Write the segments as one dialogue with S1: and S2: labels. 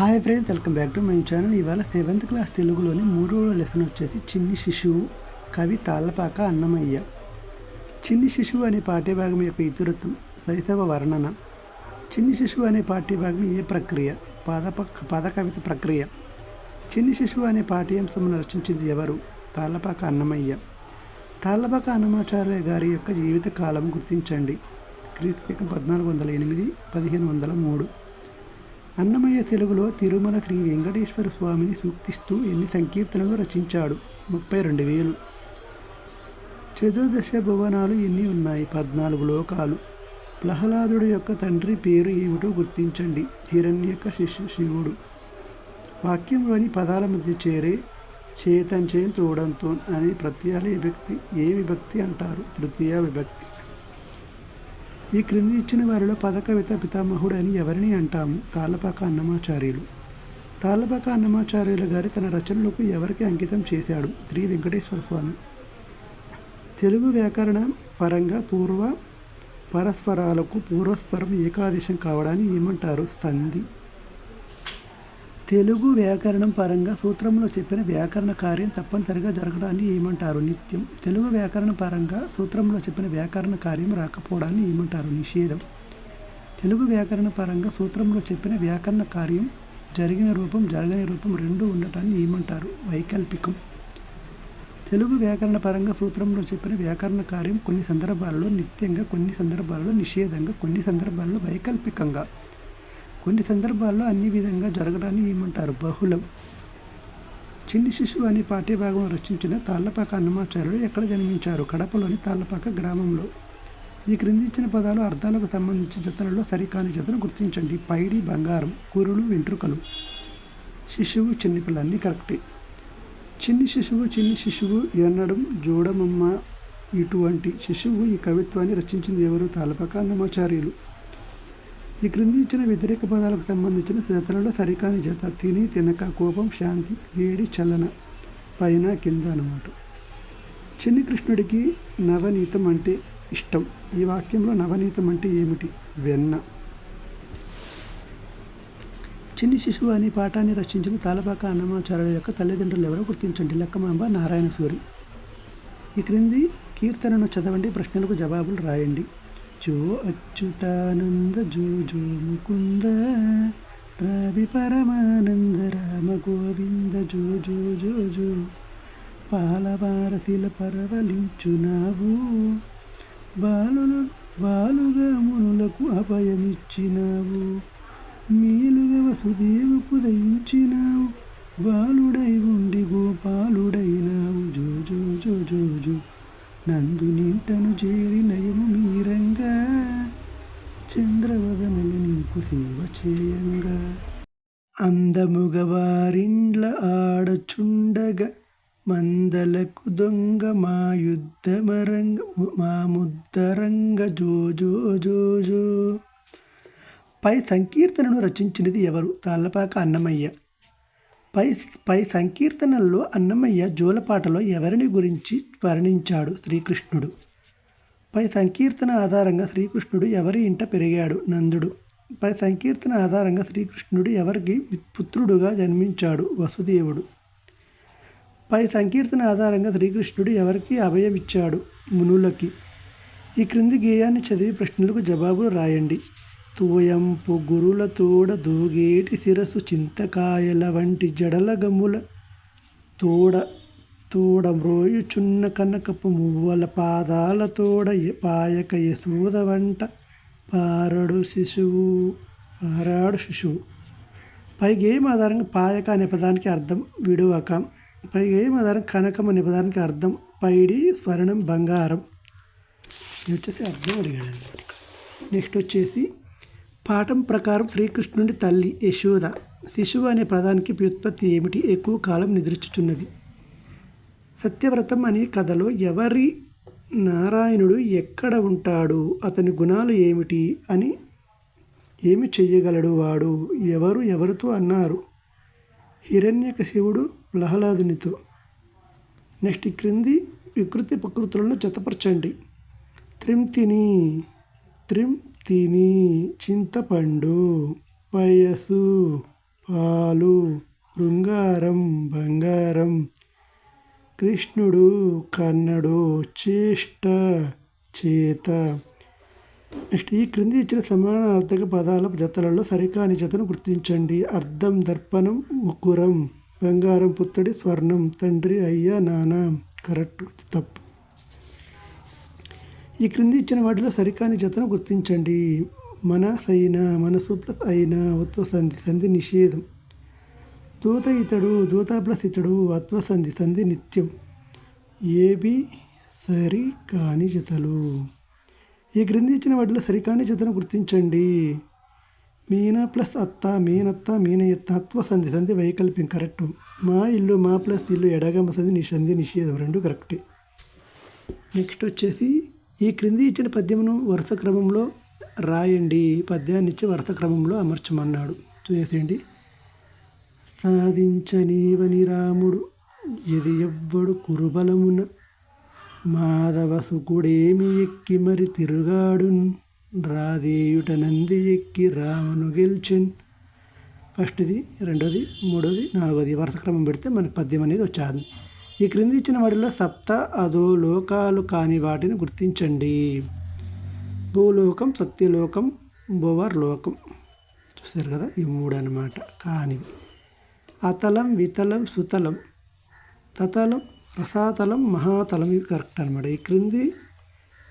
S1: Hi friends welcome back to my channel. ఇవాళ seventh class తెలుగులోని మూడో లెసన్ వచ్చేసి చిన్ని శిశువు కవి తాళ్ళపాక అన్నమయ్య. చిన్ని శిశువు అనే పాఠ్యభాగం యొక్క ఇతివృత్తం శైశవ వర్ణన. చిన్ని శిశువు అనే పాఠ్యభాగం ఏ ప్రక్రియ? పద పద కవిత ప్రక్రియ. చిన్ని శిశువు అనే పాఠ్యాంశమును రచించింది ఎవరు? తాళ్ళపాక అన్నమయ్య. తాళ్ళపాక అన్నమాచార్య గారి యొక్క జీవిత కాలం గుర్తించండి. క్రీస్తు పద్నాలుగు వందల ఎనిమిది పదిహేను వందల మూడు. అన్నమయ్య తెలుగులో తిరుమల శ్రీ వెంకటేశ్వర స్వామిని సూక్తిస్తూ ఎన్ని సంకీర్తనలు రచించాడు? ముప్పై రెండు వేలు. చతుర్దశ భువనాలు ఎన్ని ఉన్నాయి? పద్నాలుగు లోకాలు. ప్రహ్లాదుడు యొక్క తండ్రి పేరు ఏమిటో గుర్తించండి. హిరణ్యక శిష్యు శివుడు. వాక్యంలోని పదాల మధ్య చేరే చేతంచే తోడంతో అనే ప్రత్యయాల విభక్తి ఏ విభక్తి అంటారు? తృతీయ విభక్తి. ఈ క్రింది ఇచ్చిన వారిలో పదకవిత పితామహుడు అని ఎవరిని అంటాము? తాళ్ళపాక అన్నమాచార్యులు. తాళ్ళపాక అన్నమాచార్యులు గారి తన రచనలకు ఎవరికి అంకితం చేశాడు? శ్రీ వెంకటేశ్వర స్వామి. తెలుగు వ్యాకరణ పరంగా పూర్వ పరస్పరాలకు పూర్వస్వరం ఏకాదేశం కావడాన్ని ఏమంటారు? సంధి తెలుగు వ్యాకరణం పరంగా సూత్రంలో చెప్పిన వ్యాకరణ కార్యం తప్పనిసరిగా జరగడాన్ని ఏమంటారు? నిత్యం తెలుగు వ్యాకరణ పరంగా సూత్రంలో చెప్పిన వ్యాకరణ కార్యం రాకపోవడాన్ని ఏమంటారు? నిషేధం. తెలుగు వ్యాకరణ పరంగా సూత్రంలో చెప్పిన వ్యాకరణ కార్యం జరిగిన రూపం జరగని రూపం రెండు ఉండటాన్ని ఏమంటారు? వైకల్పికం. తెలుగు వ్యాకరణ పరంగా సూత్రంలో చెప్పిన వ్యాకరణ కార్యం కొన్ని సందర్భాలలో నిత్యంగా కొన్ని సందర్భాలలో నిషేధంగా కొన్ని సందర్భాలలో వైకల్పికంగా. కొన్ని సందర్భాల్లో అన్ని విధంగా జరగడాన్ని ఏమంటారు? బహుళం. చిన్ని శిశువు అనే పాఠ్యభాగం రచించిన తాళ్ళపాక అన్నమాచార్యులు ఎక్కడ జన్మించారు? కడపలోని తాళ్ళపాక గ్రామంలో. ఈ క్రింది ఇచ్చిన పదాలు అర్థాలకు సంబంధించి జతలలో సరికాని జతను గుర్తించండి. పైడి బంగారం కురులు వెంట్రుకలు. శిశువు చిన్నపిల్ల అన్నీ కరెక్టే. చిన్ని శిశువు చిన్ని శిశువు ఎన్నడం జోడమమ్మ ఇటువంటి శిశువు ఈ కవిత్వాన్ని రచించింది ఎవరు? తాళపాక అన్నమాచార్యులు. ఈ క్రింది ఇచ్చిన వ్యతిరేక పదాలకు సంబంధించిన జతలలో సరికాని జత తిని తినక కోపం శాంతి వేడి చలన పైన కింద అన్నమాట. చిన్ని కృష్ణుడికి నవనీతం అంటే ఇష్టం. ఈ వాక్యంలో నవనీతం అంటే ఏమిటి? వెన్న. చిన్ని శిశువు అనే పాఠాన్ని రచించిన తాలపాక అన్నమాచార్యుల యొక్క తల్లిదండ్రులు ఎవరో గుర్తించండి. లక్కమాంబ నారాయణ సూరి. ఈ క్రింది కీర్తనను చదవండి ప్రశ్నలకు జవాబులు రాయండి. జో అచ్యుతానంద జో జో ముకుంద రవి పరమానంద రామ గోవింద జో జో జో జో పాలవారతిల పరవలించునావు బాలులు బాలుగా మునులకు అభయమిచ్చినావు. మేలుగా వసుదేవుకు దయించినావు బాలుడై ఉండి గోపాలుడైనావు. జో జో జో జో జో. నందు నింటను చేరి నయము మీరంగ చంద్రవదనలు నీకు సేవ చేయంగా. అందముగవారిండ్ల ఆడచుండగా. మందలకు దొంగ మా యుద్ధమరంగ మా ముద్దరంగ జోజో జోజో పై సంకీర్తనను రచించినది ఎవరు? తాళ్ళపాక అన్నమయ్య. పై పై సంకీర్తనల్లో అన్నమయ్య జోలపాటలో ఎవరిని గురించి వర్ణించాడు? శ్రీకృష్ణుడు. పై సంకీర్తన ఆధారంగా శ్రీకృష్ణుడు ఎవరి ఇంట పెరిగాడు? నందుడు. పై సంకీర్తన ఆధారంగా శ్రీకృష్ణుడు ఎవరికి పుత్రుడుగా జన్మించాడు? వసుదేవుడు. పై సంకీర్తన ఆధారంగా శ్రీకృష్ణుడు ఎవరికి అభయమిచ్చాడు? మునులకి. ఈ క్రింది గేయాన్ని చదివి ప్రశ్నలకు జవాబులు రాయండి. తోయంపు గురుల తోడ దూగేటి శిరసు చింతకాయల వంటి జడల గమ్ముల తోడ తోడ మ్రోయుచున్న కనకపు మువ్వల పాదాల తోడ పాయక యశోద వంట. పారడు శిశువు పారాడు శిశువు. పైగేమ గేయం ఆధారంగా పాయక అనే పదానికి అర్థం విడువక. పై గేయం ఆధారం కనకం అనే పదానికి అర్థం? పైడి స్వర్ణం బంగారం. ఇది వచ్చేసి అర్థం అడిగాడు అనమాట నెక్స్ట్ వచ్చేసి పాఠం ప్రకారం శ్రీకృష్ణుడి తల్లి యశోద. శిశువు అనే పదానికి వ్యుత్పత్తి ఏమిటి? ఎక్కువ కాలం నిద్రించుచున్నది సత్యవ్రతం అనే కథలో ఎవరి నారాయణుడు ఎక్కడ ఉంటాడు? అతని గుణాలు ఏమిటి? అని ఏమి చెయ్యగలడు వాడు? ఎవరు ఎవరితో అన్నారు? హిరణ్యకశివుడు ప్రహ్లాదునితో. నెక్స్ట్ క్రింది వికృతి ప్రకృతులను జతపరచండి. త్రింతిని త్రిం తిని చింతపండు పయసు పాలు శృంగారం బంగారం కృష్ణుడు కన్నడు చేష్ట చేత. నెక్స్ట్ ఈ క్రింది ఇచ్చిన సమాన అర్థక పదాల జతలలో సరికాని జతను గుర్తించండి. అర్థం దర్పణం ముకురం బంగారం పుత్తడి స్వర్ణం తండ్రి అయ్యా నాన్న. కరెక్ట్ తప్పు. ఈ క్రింది ఇచ్చిన వాటిలో సరికాని జతను గుర్తించండి. మన సైన మనసు ప్లస్ అయిన ఉత్వ సంధి సంధి నిషేధం. దూత ఇతడు దూత ప్లస్ ఇతడు అత్వ సంధి సంధి నిత్యం. ఏబి సరి కాని జతలు. ఈ క్రింది ఇచ్చిన వాటిలో సరికాని జతను గుర్తించండి. మీన ప్లస్ అత్త మీనత్త మీనయత్త అత్వ సంధి సంధి వైకల్ప్యం కరెక్ట్. మా ఇల్లు మా ప్లస్ ఇల్లు ఎడగమ సంధి నీ సంధి నిషేధం రెండు కరెక్టే. నెక్స్ట్ వచ్చేసి ఈ క్రింది ఇచ్చిన పద్యమును వరుస క్రమంలో రాయండి. పద్యాన్ని ఇచ్చి వరుస క్రమంలో అమర్చమన్నాడు. చూసేయండి. సాధించనీవని రాముడు ఎది ఎవ్వడు కురుబలమున. మాధవ సుకుడేమి ఎక్కి మరి తిరుగాడున్? రాదేయుట నంది ఎక్కి రామును గెలిచెన్? ఫస్ట్ది రెండోది మూడోది నాలుగోది వరుస క్రమం పెడితే మనకు పద్యం అనేది వచ్చాది. ఈ క్రింది ఇచ్చిన వాటిలో సప్త అదో లోకాలు కాని వాటిని గుర్తించండి. భూలోకం సత్యలోకం భువర్ లోకం చూస్తారు కదా? ఈ మూడు అనమాట కానివి. అతలం వితలం సుతలం. తతలం రసాతలం మహాతలం ఇవి కరెక్ట్ అనమాట ఈ క్రింది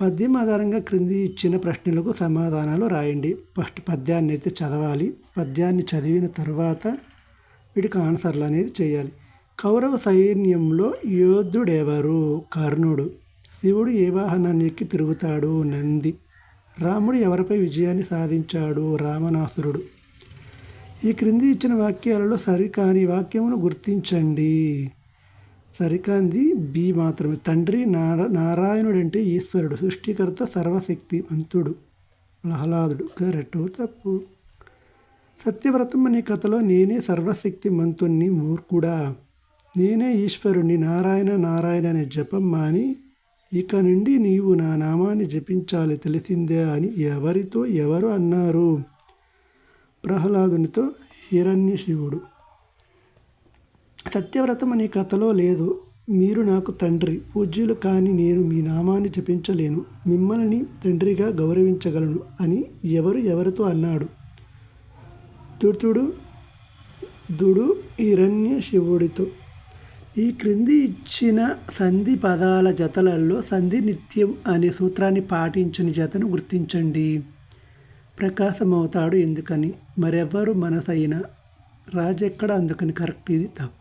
S1: పద్యం ఆధారంగా క్రింది ఇచ్చిన ప్రశ్నలకు సమాధానాలు రాయండి. ఫస్ట్ పద్యాన్ని అయితే చదవాలి. పద్యాన్ని చదివిన తర్వాత వీటికి ఆన్సర్లు అనేది చేయాలి. కౌరవ సైన్యంలో యోధుడెవరు? కర్ణుడు. శివుడు ఏ వాహనాన్ని ఎక్కి తిరుగుతాడు? నంది. రాముడు ఎవరిపై విజయాన్ని సాధించాడు? రామనాసురుడు ఈ క్రింది ఇచ్చిన వాక్యాలలో సరికాని వాక్యమును గుర్తించండి. సరికాంది బి మాత్రమే. తండ్రి నారా నారాయణుడు అంటే ఈశ్వరుడు సృష్టికర్త సర్వశక్తి మంతుడు ప్రహ్లాదుడు. కరెక్ట్ తప్పు. సత్యవ్రతం అనే కథలో నేనే సర్వశక్తి మంతుణ్ణి మూర్ఖుడా. నేనే ఈశ్వరుణ్ణి నారాయణ నారాయణ అనే జపం మాని ఇక నుండి నీవు నా నామాన్ని జపించాలి తెలిసిందే అని ఎవరితో ఎవరు అన్నారు? ప్రహ్లాదునితో హిరణ్య శివుడు. సత్యవ్రతం అనే కథలో లేదు. మీరు నాకు తండ్రి పూజ్యులు కాని నేను మీ నామాన్ని జపించలేను. మిమ్మల్ని తండ్రిగా గౌరవించగలను అని ఎవరు ఎవరితో అన్నాడు. దుడుతుడు దుడు హిరణ్య శివుడితో. ఈ క్రింది ఇచ్చిన సంధి పదాల జతలలో సంధి నిత్యం అనే సూత్రాన్ని పాటించని జతను గుర్తించండి. ప్రకాశమవుతాడు ఎందుకని? మరెవ్వరు మనసైనా రాజెక్కడ అందుకని కరెక్ట్ ఇది తప్పు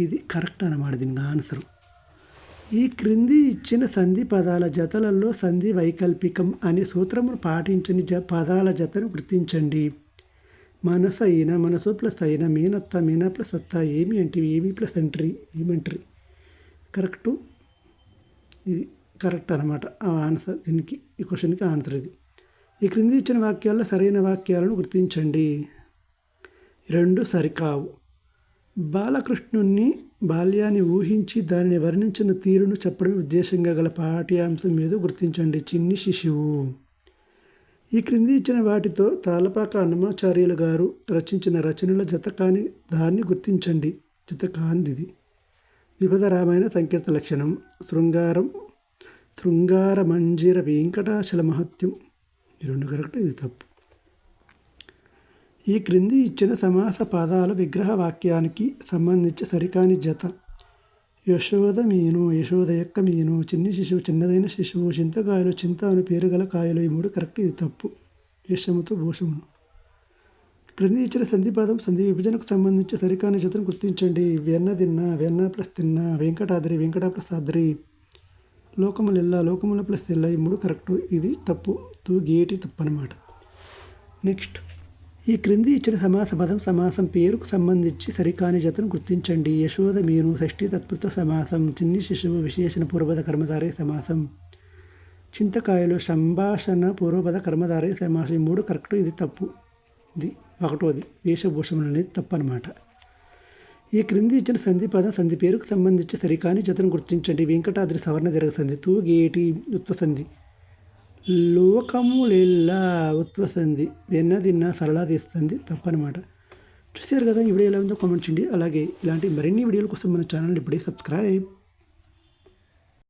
S1: ఇది కరెక్ట్ అన్నమాట దీనికి ఆన్సర్ ఈ క్రింది ఇచ్చిన సంధి పదాల జతలలో సంధి వైకల్పికం అనే సూత్రమును పాటించని జ పదాల జతను గుర్తించండి. మనసు అయిన మనసు ప్లస్ అయిన మీనత్త మీన ప్లస్ అత్త ఏమి అంటే ఏమి ప్లస్ ఎంట్రీ ఏమంట్రీ? కరెక్టు ఇది. కరెక్ట్ అనమాట ఆ ఆన్సర్ దీనికి ఈ క్వశ్చన్కి ఆన్సర్ ఇది. ఈ క్రింది ఇచ్చిన వాక్యాల్లో సరైన వాక్యాలను గుర్తించండి. రెండు సరికావు. బాలకృష్ణుణ్ణి బాల్యాన్ని ఊహించి దానిని వర్ణించిన తీరును చెప్పడం ఉద్దేశంగా గల పాఠ్యాంశం మీద గుర్తించండి. చిన్ని శిశువు. ఈ క్రింది ఇచ్చిన వాటితో తాళపాక అన్నమాచార్యులు గారు రచించిన రచనల జత కాని దాన్ని గుర్తించండి. జత కానిది విపద రామాయణ సంకీర్త లక్షణం. శృంగారం శృంగార మంజీర వెంకటాచల మహత్యం ఈ రెండు కరెక్ట్ ఇది తప్పు. ఈ క్రింది ఇచ్చిన సమాస పాదాలు విగ్రహ వాక్యానికి సంబంధించి సరికాని జత. యశోద మీను యశోద యొక్క మీను చిన్ని శిశువు చిన్నదైన శిశువు చింతకాయలు చింత అని పేరు గల కాయలు ఈ మూడు కరెక్ట్ ఇది తప్పు. యశముతో భూషమును క్రింది ఇచ్చిన సంధిపాదం సంధి విభజనకు సంబంధించి సరికాని జతను గుర్తించండి. వెన్న తిన్న వెన్న ప్లస్ తిన్న వెంకటాద్రి వెంకట ప్లస్ లోకములెల్లా లోకముల ప్లస్ ఎల్లా ఈ మూడు కరెక్ట్. ఇది తప్పు తూ గేటి తప్పు అనమాట నెక్స్ట్ ఈ క్రింది ఇచ్చిన సమాస పదం సమాసం పేరుకు సంబంధించి సరికాని జతను గుర్తించండి. యశోద మీను షష్ఠీ తత్పుత సమాసం చిన్ని శిశువు విశేషణ పూర్వపద కర్మధారే సమాసం. చింతకాయలు సంభాషణ పూర్వపద కర్మధారే సమాసం మూడు కరెక్ట్. ఇది తప్పు. ఇది ఒకటోది. వేషభూషణం అనేది తప్పు అనమాట ఈ క్రింది ఇచ్చిన సంధి పదం సంధి పేరుకు సంబంధించి సరికాని జతను గుర్తించండి. వెంకటాద్రి సవర్ణ దీర్ఘ సంధి తూగేటి ఉత్వసంధి సంధి. లోకములెల్లా ఉత్వసంధి వెన్న తిన్న సరళా తీస్తుంది తప్పనమాట. చూసారు కదా ఈ వీడియో ఎలా ఉందో కామెంట్ చేయండి. అలాగే ఇలాంటి మరిన్ని వీడియోల కోసం మన ఛానల్ ఇప్పుడే సబ్స్క్రైబ్.